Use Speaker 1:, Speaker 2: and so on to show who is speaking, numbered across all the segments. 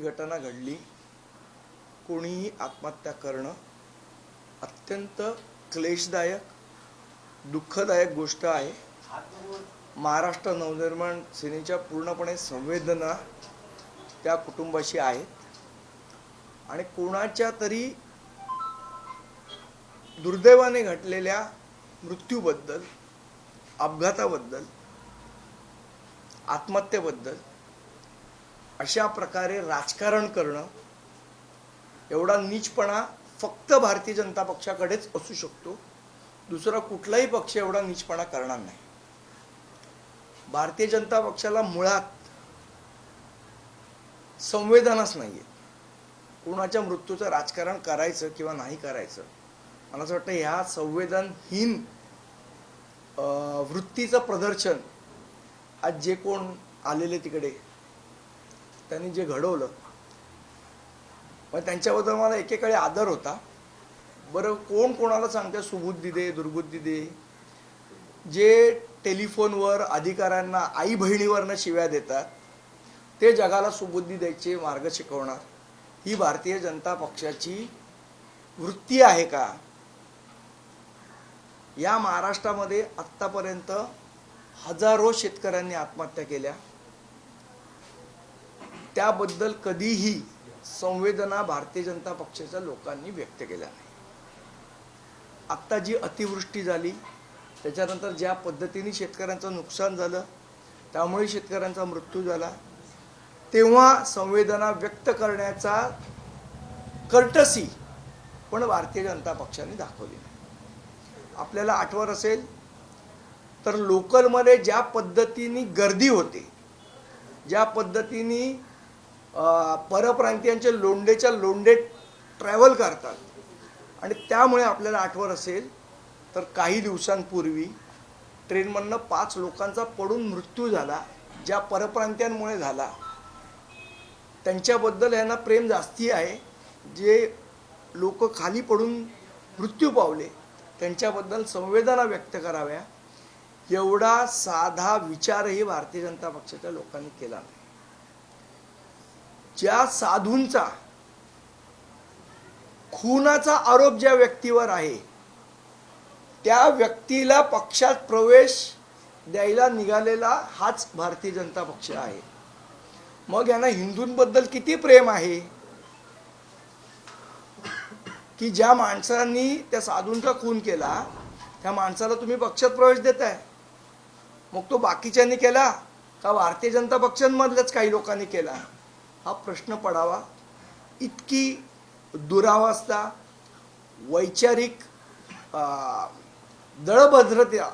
Speaker 1: घटना घडली कोणीही आत्महत्या करणं अत्यंत क्लेशदायक दुःखदायक गोष्ट आहे. महाराष्ट्र नवनिर्माण सेनेच्या पूर्णपणे संवेदना त्या कुटुंबाशी आहेत. आणि कोणाच्या तरी दुर्दैवाने घटलेल्या मृत्यूबद्दल अपघाताबद्दल आत्महत्येबद्दल अशा प्रकारे राजकारण करणं एवढा नीचपणा फक्त भारतीय जनता पक्षाकडेच असू शकतो. दुसरा कुठलाही पक्ष एवढा नीचपणा करणार नाही. भारतीय जनता पक्षाला मुळात संवेदनाच नाही आहे कोणाच्या मृत्यूचं राजकारण करायचं किंवा नाही करायचं मला असं वाटतं ह्या संवेदनहीन वृत्तीचं प्रदर्शन आज जे कोण आलेले तिकडे त्यांनी जे घडवलं पण त्यांच्याबद्दल मला एकेकाळी आदर होता. बरं कोण कोणाला सांगते सुबुद्धी दे दुर्बुद्धी दे. जे टेलिफोनवर अधिकाऱ्यांना आई बहिणीवरनं शिव्या देतात ते जगाला सुबुद्धी द्यायचे मार्ग शिकवणार. ही भारतीय जनता पक्षाची वृत्ती आहे का? या महाराष्ट्रामध्ये आत्तापर्यंत हजारो शेतकऱ्यांनी आत्महत्या केल्या. त्याबद्दल कधीही संवेदना भारतीय जनता पक्षाच्या लोकांनी व्यक्त केल्या नाही. आत्ता जी अतिवृष्टी झाली त्याच्यानंतर ज्या पद्धतीने शेतकऱ्यांचं नुकसान झालं त्यामुळे शेतकऱ्यांचा मृत्यू झाला तेव्हा संवेदना व्यक्त करण्याचा कर्टसी पण भारतीय जनता पक्षाने दाखवली नाही. आपल्याला आठवत असेल तर लोकलमध्ये ज्या पद्धतीने गर्दी होते ज्या पद्धतीने परप्रांतीयांचे लोंडेच्या लोंडे ट्रॅव्हल करतात. आणि त्यामुळे आपल्याला आठवत असेल तर काही दिवसांपूर्वी ट्रेनमधनं पाच लोकांचा पडून मृत्यू झाला ज्या परप्रांतीयांमुळे झाला. त्यांच्याबद्दल यांना प्रेम जास्ती आहे. जे लोक खाली पडून मृत्यू पावले त्यांच्याबद्दल संवेदना व्यक्त कराव्या. एवढा साधा विचारही भारतीय जनता पक्षाच्या लोकांनी केला नाही. ज्या साधूंचा खुनाचा आरोप ज्या व्यक्तीवर आहे त्या व्यक्तीला पक्षात प्रवेश द्यायला निघालेला हाच भारतीय जनता पक्ष आहे. मग यांना हिंदूंबद्दल किती प्रेम आहे? की ज्या माणसांनी त्या साधूंचा खून केला त्या माणसाला तुम्ही पक्षात प्रवेश देताय. मग तो बाकीच्यांनी केला का भारतीय जनता पक्षांमधल्याच काही लोकांनी केला? हा प्रश्न पडावा. इतकी दुरावस्था वैचारिक दळभद्रता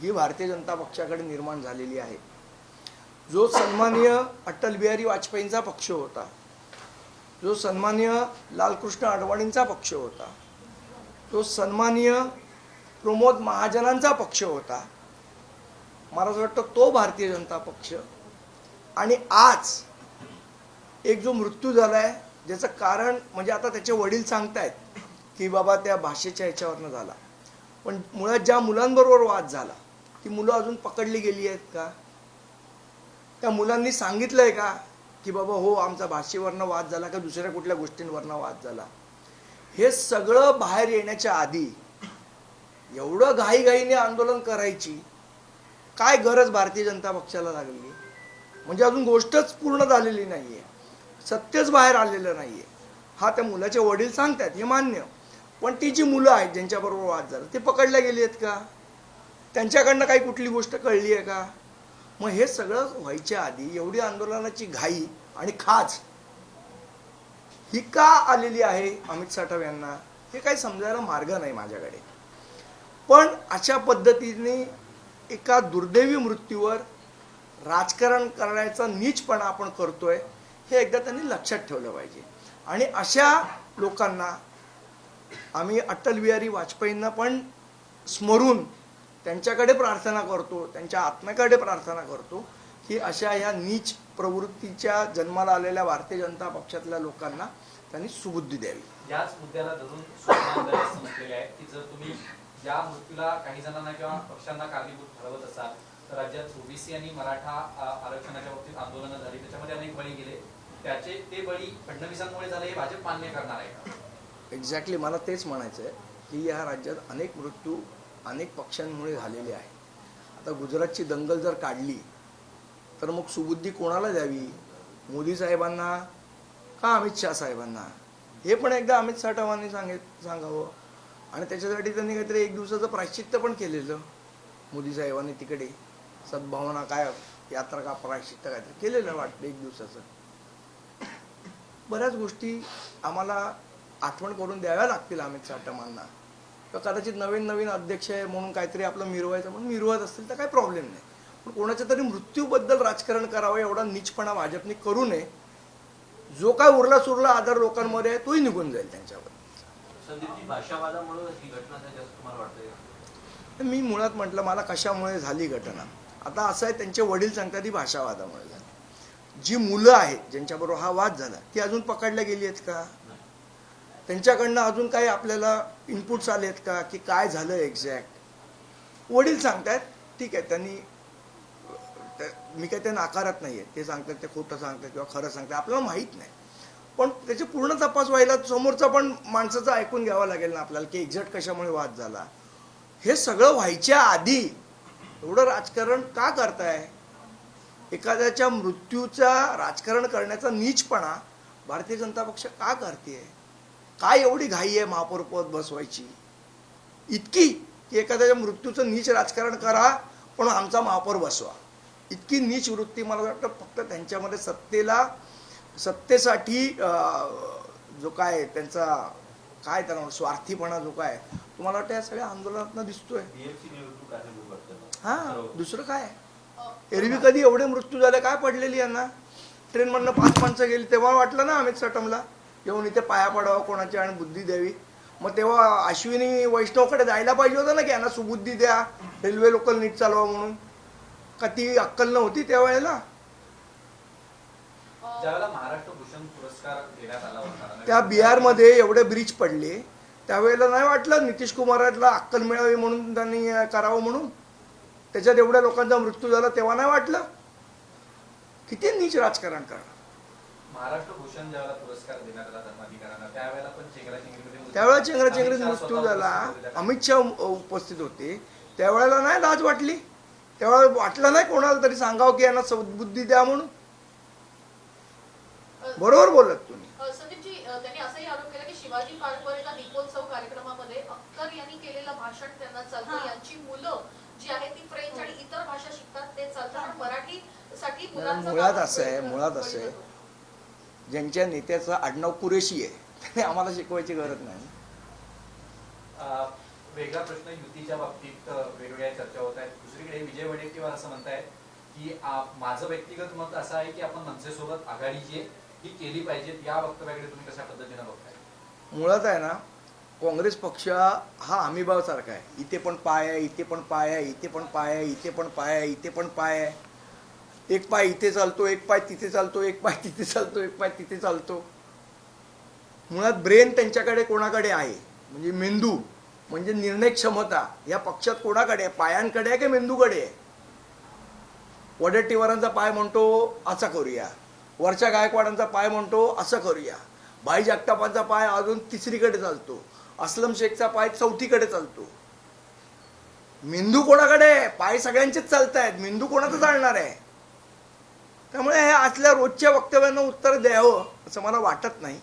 Speaker 1: ही भारतीय जनता पक्षाकडे निर्माण झालेली आहे. जो सन्माननीय अटल बिहारी वाजपेयींचा पक्ष होता जो सन्माननीय लालकृष्ण अडवाणींचा पक्ष होता जो सन्माननीय प्रमोद महाजनांचा पक्ष होता मला असं वाटतं तो भारतीय जनता पक्ष. आणि आज एक जो मृत्यू झालाय ज्याचं कारण म्हणजे आता त्याचे वडील सांगतायत की बाबा त्या भाषेच्या ह्याच्यावरनं झाला. पण मुळात ज्या मुलांबरोबर वाद झाला ती मुलं अजून पकडली गेली आहेत का? त्या मुलांनी सांगितलंय का की बाबा हो आमचा भाषेवरनं वाद झाला का दुसऱ्या कुठल्या गोष्टींवरनं वाद झाला? हे सगळं बाहेर येण्याच्या आधी एवढं घाईघाईने आंदोलन करायची काय गरज भारतीय जनता पक्षाला लागली? म्हणजे अजून गोष्टच पूर्ण झालेली नाही आहे सत्यच बाहेर आलेलं नाहीये. हा त्या मुलाचे वडील सांगतात हे मान्य. पण ती जी मुलं आहेत ज्यांच्याबरोबर वाद झाला ते पकडल्या गेली आहेत का? त्यांच्याकडनं काही कुठली गोष्ट कळली आहे का? मग हे सगळं व्हायच्या आधी एवढी आंदोलनाची घाई आणि खाज ही का आलेली आहे अमित साठव यांना? हे काही समजायला मार्ग नाही माझ्याकडे. पण अशा पद्धतीने एका दुर्दैवी मृत्यूवर राजकारण करण्याचा नीचपणा आपण करतोय. हे एकदा त्यांनी लक्षात ठेवलं पाहिजे. आणि अशा लोकांना आम्ही अटल बिहारी वाजपेयींना पण स्मरून त्यांच्याकडे प्रार्थना करतो त्यांच्या आत्म्याकडे प्रार्थना करतो की अशा ह्या नीच प्रवृत्तीच्या जन्माला आलेल्या भारतीय जनता पक्षातल्या लोकांना त्यांनी सुबुद्धी द्यावी.
Speaker 2: याच मुद्द्याला धरून सूचना की जर तुम्ही या मृत्यूला काही जणांना किंवा पक्षांना कारणीभूत ठरवत असाल तर राज्यात ओबीसी आणि मराठा आरक्षणाच्या बाबतीत आंदोलनं झाली त्याच्यामध्ये अनेक बळी गेले. त्याचे ते बळी फडणवीसांमुळे झाले हे भाजप मान्य करणार आहे. का
Speaker 1: एक्झॅक्टली मला तेच म्हणायचं आहे की या राज्यात अनेक मृत्यू अनेक पक्षांमुळे झालेले आहे आता गुजरातची दंगल जर काढली तर मग सुबुद्धी कोणाला द्यावी? मोदी साहेबांना का अमित शहा साहेबांना? हे पण एकदा अमित साठवांनी सांगित सांगावं. आणि त्याच्यासाठी त्यांनी काहीतरी एक दिवसाचं प्रायश्चित्त पण केलेलं. मोदी साहेबांनी तिकडे सद्भावना काय यात्रा का प्रायश्चित्त काहीतरी केलेलं वाटतं एक दिवसाचं. बऱ्याच गोष्टी आम्हाला आठवण करून द्याव्या लागतील अमित साठमांना किंवा कदाचित नवीन नवीन अध्यक्ष आहे म्हणून काहीतरी आपलं मिरवायचं म्हणून मिरवत असतील तर काही प्रॉब्लेम नाही. पण कोणाच्या तरी मृत्यूबद्दल राजकारण करावं एवढा नीचपणा भाजपने करू नये. जो काय उरला सुरला आदर लोकांमध्ये आहे तोही निघून जाईल त्यांच्यावर.
Speaker 3: ही
Speaker 1: मी मुळात म्हटलं मला कशामुळे झाली घटना? आता असं आहे त्यांचे वडील सांगतात ही भाषावादामुळे झाली. जी मुलं आहेत ज्यांच्याबरोबर हा वाद झाला ती अजून पकडल्या गेली आहेत का? त्यांच्याकडनं अजून काही आपल्याला इनपुट्स आले आहेत का? की काय झालं एक्झॅक्ट वडील सांगतायत ठीक आहे त्यांनी मी काही ते नाकारत नाही आहे ते सांगतात ते खोटं सांगतात किंवा खरं सांगतात आपल्याला माहीत नाही. पण त्याचे पूर्ण तपास व्हायला समोरचा पण माणसाचं ऐकून घ्यावं लागेल ना आपल्याला की एक्झॅक्ट कशामुळे वाद झाला. हे सगळं व्हायच्या आधी एवढं राजकारण का करताय? एखाद्याच्या मृत्यूचा राजकारण करण्याचा नीचपणा भारतीय जनता पक्ष का करते? काय एवढी घाई आहे महापौर पद बसवायची? इतकी की एखाद्याच्या मृत्यूचं नीच राजकारण करा पण आमचा महापौर बसवा. इतकी नीच वृत्ती मला वाटतं फक्त त्यांच्यामध्ये सत्तेला सत्तेसाठी जो काय त्यांचा काय म्हणू, स्वार्थीपणा जो काय तुम्हाला वाटतं या सगळ्या आंदोलनात दिसतोय? हा. दुसरं काय एरवी कधी एवढे मृत्यू झाले काय पडलेली यांना? ट्रेनमधनं पाच माणसं गेली तेव्हा वाटलं ना अमित सटमला येऊन इथे पाया पडावं कोणाची आणि बुद्धी द्यावी. मग तेव्हा अश्विनी वैष्णवकडे जायला पाहिजे होतं ना की यांना सुबुद्धी द्या रेल्वे लोकल नीट चालवा म्हणून. का ती अक्कल नव्हती त्यावेळेला त्या बिहारमध्ये एवढे ब्रिज पडले त्यावेळेला नाही वाटलं नितीश कुमारला अक्कल मिळावी म्हणून त्यांनी करावं म्हणून? त्याच्यात एवढ्या लोकांचा मृत्यू झाला तेव्हा नाही वाटलं? किती नीच राजकारण करा.
Speaker 2: महाराष्ट्र भूषण ज्यावेळेला पुरस्कार देण्यात आला धर्माधिकाऱ्यांना त्यावेळेला पण चेंगराचेंगरीमध्ये
Speaker 1: त्यावेळेला चेंगराचेंगरीत मृत्यू झाला. अमित शहा उपस्थित होते. त्यावेळेला नाही लाज वाटली. त्यावेळेला वाटलं नाही कोणाला तरी सांगावं की यांना सद्बुद्धी द्या म्हणून. बरोबर बोलत तुम्ही.
Speaker 4: अ, संदीपजी अ, त्यांनी असाही आरोप केला की शिवाजी पार्कवरील दीपोत्सव कार्यक्रमामध्ये अख्तर यांनी केलेलं भाषण त्यांना चालतं.
Speaker 5: हा.
Speaker 4: यांची मुलं जी आहेत ती फ्रेंच आणि इतर भाषा शिकतात ते चालतं. पण मराठीसाठी
Speaker 1: नाही,
Speaker 4: मुलांचं
Speaker 1: मुळात असं आहे, मुळात असं आहे. ज्यांच्या नेत्याचं आडनाव कुरेशी आहे त्याने आम्हाला शिकवायची गरज नाही.
Speaker 2: अ, वेगळा प्रश्न युतीच्या बाबतीत वेगवेगळ्या चर्चा होत आहेत. दुसरीकडे विजय वडेट्टीवार असं म्हणतायत की माझं व्यक्तिगत मत असं आहे की आपण मनसेसोबत आघाडी जी आहे ही केली पाहिजे या वक्तव्याकडे तुम्ही कशा पद्धतीने बघताय?
Speaker 1: मुळात आहे ना काँग्रेस पक्ष हा हमीभावसारखा आहे. इथे पण पाय आहे इथे पण पाय आहे इथे पण पाय आहे इथे पण पाय आहे इथे पण पाय आहे. एक पाय इथे चालतो एक पाय तिथे चालतो एक पाय तिथे चालतो एक पाय तिथे चालतो. मुळात ब्रेन त्यांच्याकडे कोणाकडे आहे? म्हणजे मेंदू. म्हणजे निर्णय क्षमता. या पक्षात कोणाकडे आहे? पायांकडे आहे की मेंदूकडे आहे? वडेट्टीवारांचा पाय म्हणतो असा करूया. वरच्या गायकवाडांचा पाय म्हणतो असं करूया. भाई जगतापांचा पाय अजून तिसरीकडे चालतो. असलम शेखचा पाय चौथीकडे चालतो. मेंदू कोणाकडे आहे? पाय सगळ्यांचेच चालत आहेत मेंदू कोणाचं चालणार आहे? त्यामुळे हे असल्या रोजच्या वक्तव्यांना उत्तर द्यावं असं मला वाटत नाही.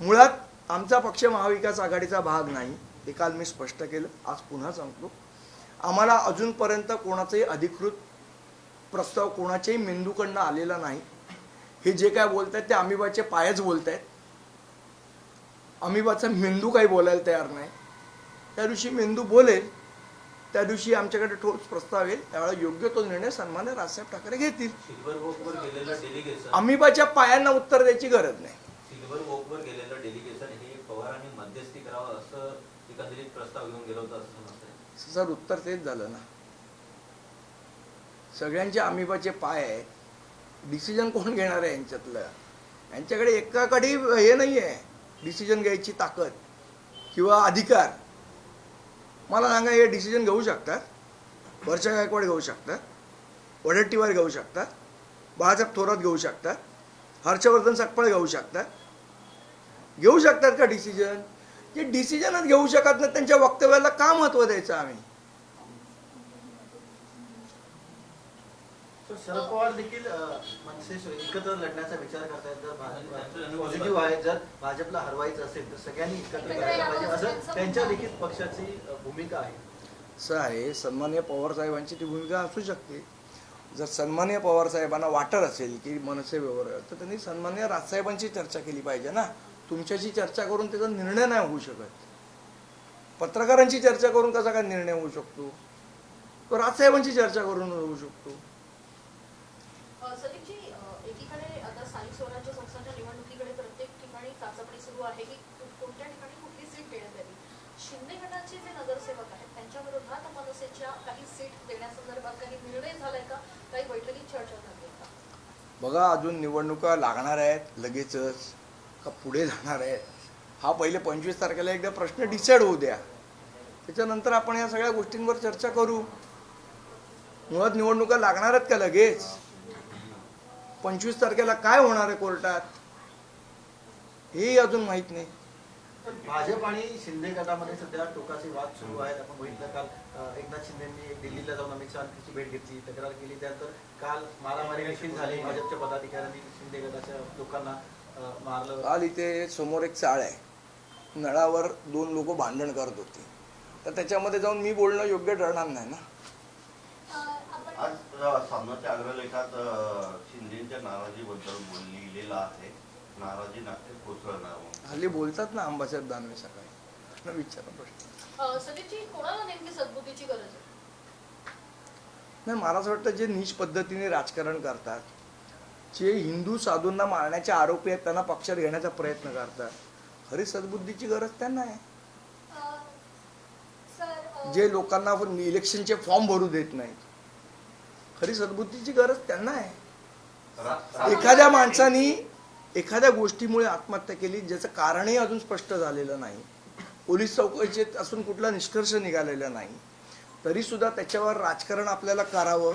Speaker 1: मुळात आमचा पक्ष महाविकास आघाडीचा भाग नाही. हे काल मी स्पष्ट केलं. आज पुन्हा सांगतो. आम्हाला अजूनपर्यंत कोणाचाही अधिकृत प्रस्ताव कोणाच्याही मेंदूकडनं आलेला नाही. हे जे काय बोलत आहेत ते अमिबाचे पायच बोलत आहेत अमिबाचा मेंदू काही बोलायला तयार नाही. त्या दिवशी मेंदू बोलेल त्या दिवशी आमच्याकडे ठोस प्रस्ताव येईल त्यावेळेला योग्य तो निर्णय सन्मान्य राजसाहेब ठाकरे घेतील. अमिबाच्या पायांना उत्तर द्यायची गरज नाही. सर उत्तर तेच झालं ना. सगळ्यांचे अमिबाचे पाय आहेत. डिसिजन कोण घेणार आहे यांच्यातलं? यांच्याकडे एकाकडे हे नाही आहे डिसिजन घ्यायची ताकद किंवा अधिकार. मला सांगा हे डिसिजन घेऊ शकतात? वर्षा गायकवाड घेऊ शकतात? वडेट्टीवार घेऊ शकतात? बाळासाहेब थोरात घेऊ शकतात? हर्षवर्धन सकपाळ घेऊ शकतात? घेऊ शकतात का डिसिजन? जे डिसिजनच घेऊ शकत नाही त्यांच्या वक्तव्याला का महत्त्व द्यायचं आम्ही?
Speaker 5: शरद पवार देखील मनसे सो- एकत्र लढण्याचा विचार करतायत जर पॉझिटिव्ह आहे जर भाजपला हरवायचं असेल तर सगळ्यांनी एकत्र करायला पाहिजे.
Speaker 4: असं
Speaker 5: असं
Speaker 4: त्यांचं
Speaker 5: त्यांच्या देखील पक्षाची भूमिका आहे.
Speaker 1: असं आहे सन्मान्य पवार साहेबांची ती भूमिका असू शकते. जर सन्मान्य पवार साहेबांना वाटत असेल की मनसे व्यवहार तर त्यांनी सन्मान्य राजसाहेबांची चर्चा केली पाहिजे ना. तुमच्याशी चर्चा करून त्याचा निर्णय नाही होऊ शकत. पत्रकारांची चर्चा करून कसा काय निर्णय होऊ शकतो? तो राजसाहेबांची चर्चा करून होऊ शकतो.
Speaker 4: एकीकडे आता स्थानिक स्वराज्य संस्थांच्या निवडणुकीकडे प्रत्येक ठिकाणी चाचपणी सुरू आहे की कोणत्या ठिकाणी कुठली सीट देण्यात यावी? शिंदे गटाचे जे नगरसेवक आहेत त्यांच्या विरोधात मनसेच्या काही सीट देण्यासंदर्भात काही निर्णय झालाय का? काही बैठकीत चर्चा झाली का?
Speaker 1: बघा अजून निवडणुका लागणार आहेत लगेचच का पुढे जाणार आहेत? हा पहिले पंचवीस तारखेला एकदा प्रश्न डिसाईड होऊ द्या. त्याच्यानंतर आपण या सगळ्या गोष्टींवर चर्चा करू. मुळात निवडणुका लागणार आहेत का लगेच? पंचवीस तारखेला काय होणार आहे कोर्टात? हेही अजून माहीत नाही.
Speaker 5: भाजप आणि शिंदे गटामध्ये सध्या टोकाचे वाद सुरू आहेत. आपण बघितलं काल एकनाथ शिंदेंनी दिल्लीला जाऊन अमित शहाची भेट घेतली तक्रार केली. त्यानंतर काल मारामारी देखील झाली. भाजपच्या पदाधिकाऱ्यांनी शिंदे गटाच्या लोकांना मारलं.
Speaker 1: काल इथे समोर एक चाळ आहे. नळावर दोन लोक भांडण करत होते. तर त्याच्यामध्ये जाऊन मी बोलणं योग्य ठरणार नाही ना?
Speaker 6: आज सामनाच्या अग्रलेखात शिंदेच्या नाराजीबद्दल बोल लिहिलेलं आहे. नाराजी नाट्य कोसळणार.
Speaker 1: हल्ली बोलतात ना अंबासाहेब दानवे सकाळी. ना विचारा प्रश्न.
Speaker 4: अ, सदीपजी कोणाला नेमकी सद्बुद्धीची गरज आहे?
Speaker 1: नाही मला असं वाटतं जे नीच पद्धतीने राजकारण करतात जे हिंदू साधूंना मारण्याचे आरोपी आहेत त्यांना पक्षात घेण्याचा प्रयत्न करतात खरी सद्बुद्धीची गरज त्यांना आहे. जे लोकांना इलेक्शनचे फॉर्म भरू देत नाहीत खरी सद्बुद्धीची गरज त्यांना आहे. एखाद्या माणसानी एखाद्या गोष्टीमुळे आत्महत्या केली ज्याचं कारणही अजून स्पष्ट झालेलं नाही. पोलीस चौकशीत असून कुठला निष्कर्ष निघालेला नाही. तरी सुद्धा त्याच्यावर राजकारण आपल्याला करावं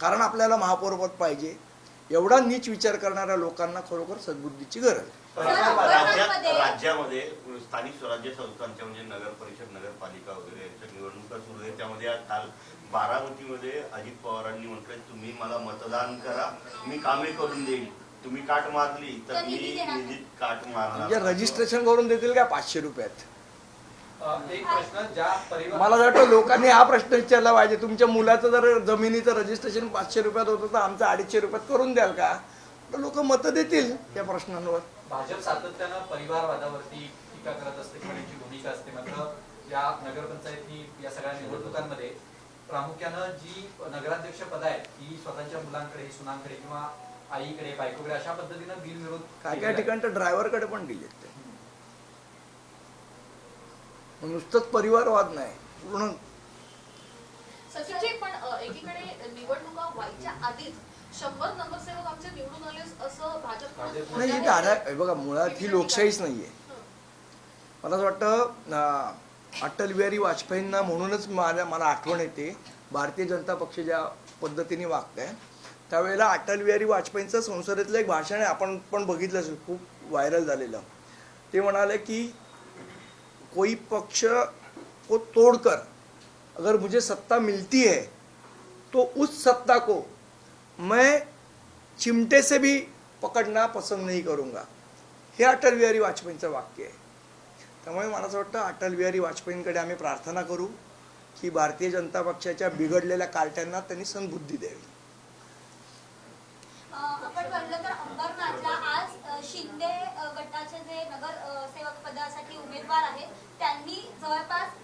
Speaker 1: कारण आपल्याला महापौरपद पाहिजे. एवढा नीच विचार करणाऱ्या लोकांना खरोखर सद्बुद्धीची गरज आहे.
Speaker 6: राज्यात राज्यामध्ये स्थानिक स्वराज्य संस्थांच्या म्हणजे नगर परिषद नगरपालिका वगैरे यांच्या निवडणुका सुरू आहेत. त्यामध्ये आज काल बारामतीमध्ये अजित पवारांनी म्हटलं तुम्ही मला मतदान करा मी कामे करून देईल. तुम्ही काट मारली तर मी निधीत काट
Speaker 1: म्हणजे
Speaker 6: मारणार
Speaker 1: रजिस्ट्रेशन करून देतील का पाचशे रुपयात
Speaker 2: अ, एक प्रश्न ज्या परिवार
Speaker 1: मला वाटतं लोकांनी हा प्रश्न विचारला पाहिजे तुमच्या मुलाचं जर जमिनीचं रजिस्ट्रेशन पाचशे रुपयात होतं तर आमचं अडीचशे रुपयात करून द्याल का? तर लोक मतं देतील त्या प्रश्नांवर.
Speaker 2: भाजप सातत्यानं परिवारवादावरती टीका करत असते त्यांची भूमिका असते मात्र या नगरपंचायती या सगळ्या निवडणुकांमध्ये प्रामुख्यानं जी नगराध्यक्ष पद आहेत ती स्वतःच्या मुलांकडे सुनांकडे किंवा आईकडे बायकोकडे अशा पद्धतीनं बिनविरोध
Speaker 1: काय काय. ठिकाणी तर ड्रायव्हरकडे पण दिलेत ते. नुसतंच परिवारवाद नाही. पूर्ण
Speaker 4: सचिनजी पण अ, एकीकडे निवडणुका व्हायच्या आधीच शंभर नगरसेवक आमचे निवडून आले असं भाजप
Speaker 2: भाजप-
Speaker 1: नाही बघा मुळात ही लोकशाहीच नाहीये. मला असं वाटतं अटल बिहारी वाजपेयींना म्हणूनच माझ्या मला आठवण येते. भारतीय जनता पक्ष ज्या पद्धतीने वागताय त्यावेळेला अटल बिहारी वाजपेयींचं संसदेतलं एक भाषण आहे आपण पण बघितलं असेल खूप व्हायरल झालेलं. ते म्हणाले की कोई पक्ष को तोड़कर अगर मुझे सत्ता मिलती है तो उस सत्ता को मैं चिमटे से भी पकडना पसंद नहीं करूंगा। हे अटल बिहारी वाजपेयींचं वाक्य आहे. त्यामुळे मला असं वाटतं अटल बिहारी वाजपेयींकडे आम्ही प्रार्थना करू की भारतीय जनता पक्षाच्या बिघडलेल्या कार्ट्यांना त्यांनी संबुद्धी द्यावी
Speaker 7: अ, आपण पाहिलं तर अंबरनाथला आज अ, शिंदे अ, नगर सेवक पदासाठी उमेदवार आहेत. त्यांनी जवळपास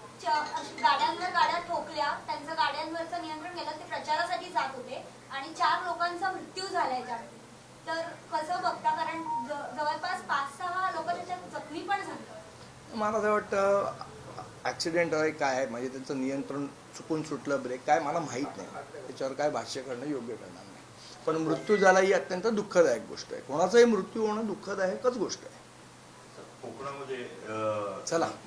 Speaker 7: गाड्यांवर गाड्या ठोकल्या. त्यांचं गाड्यांवरचं नियंत्रण केलं. ते प्रचारासाठी जात होते. आणि चार लोकांचा मृत्यू झालाय तर कसं बघता? कारण जवळपास पाच सहा लोक त्याच्यात जखमी पण झाले.
Speaker 1: मला असं वाटतं ॲक्सिडेंट आहे काय आहे? म्हणजे त्यांचं नियंत्रण चुकून सुटलं ब्रेक काय मला माहीत नाही. त्याच्यावर काय भाष्य करणं योग्य करणार नाही. पण मृत्यू झाला ही अत्यंत दुःखदायक गोष्ट आहे. कोणाचाही मृत्यू होणं दुःखदायकच गोष्ट आहे.
Speaker 6: कोकणामध्ये
Speaker 1: चला.